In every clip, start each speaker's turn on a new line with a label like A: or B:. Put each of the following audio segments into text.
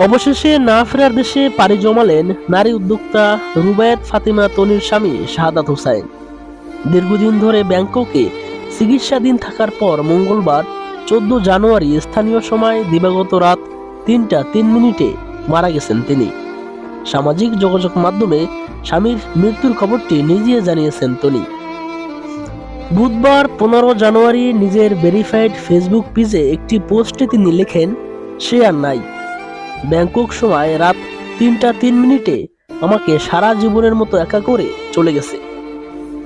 A: অবশেষে না ফেরার দেশে পাড়ি জমালেন নারী উদ্যোক্তা রুবায়েত ফাতিমা তনির স্বামী শাহাদাত হোসাইন। দীর্ঘদিন ধরে ব্যাংককে চিকিৎসাধীন থাকার পর মঙ্গলবার চোদ্দ জানুয়ারি স্থানীয় সময় দিবাগত রাত তিনটা তিন মিনিটে মারা গেছেন তিনি। সামাজিক যোগাযোগ মাধ্যমে স্বামীর মৃত্যুর খবরটি নিজে জানিয়েছেন তনি। বুধবার পনেরো জানুয়ারি নিজের ভেরিফাইড ফেসবুক পেজে একটি পোস্টে তিনি লেখেন, সে আর নাই। ব্যাংকক সময় রাত তিনটা তিন মিনিটে আমাকে সারা জীবনের মতো একা করে চলে গেছে।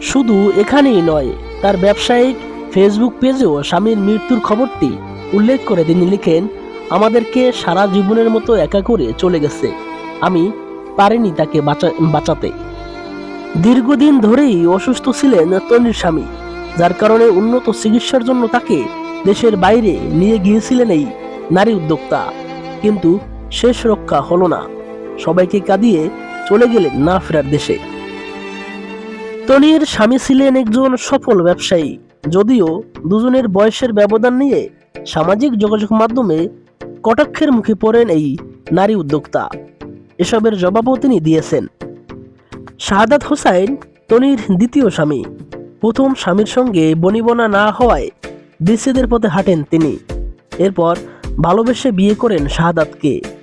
A: শুধু এখানেই নয়, তার ব্যবসায়িক ফেসবুক পেজেও স্বামীর মৃত্যুর খবরটি উল্লেখ করে তিনি লিখেন, আমাদেরকে সারা জীবনের মতো একা করে চলে গেছে। আমি পারিনি তাকে বাঁচাতে। দীর্ঘদিন ধরেই অসুস্থ ছিলেন তনির স্বামী, যার কারণে উন্নত চিকিৎসার জন্য তাকে দেশের বাইরে নিয়ে গিয়েছিলেন এই নারী উদ্যোক্তা। কিন্তু শেষ রক্ষা হলো না। সবাইকে কাঁদিয়ে চলে গেলেন না ফেরার দেশে। তনির স্বামী ছিলেন একজন সফল ব্যবসায়ী। যদিও দুজনের বয়সের ব্যবধান নিয়ে সামাজিক যোগাযোগ মাধ্যমে কটাক্ষের মুখে পড়েন এই নারী উদ্যোক্তা। এসবের জবাবও তিনি দিয়েছেন। শাহাদাত হোসাইন তনির দ্বিতীয় স্বামী। প্রথম স্বামীর সঙ্গে বনিবনা না হওয়ায় বিচ্ছেদের পথে হাঁটেন তিনি। এরপর ভালোবেসে বিয়ে করেন শাহাদাতকে।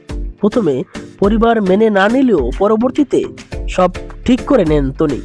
A: প্রথমে পরিবার মেনে না নিলেও পরবর্তীতে সব ঠিক করে নেন তনি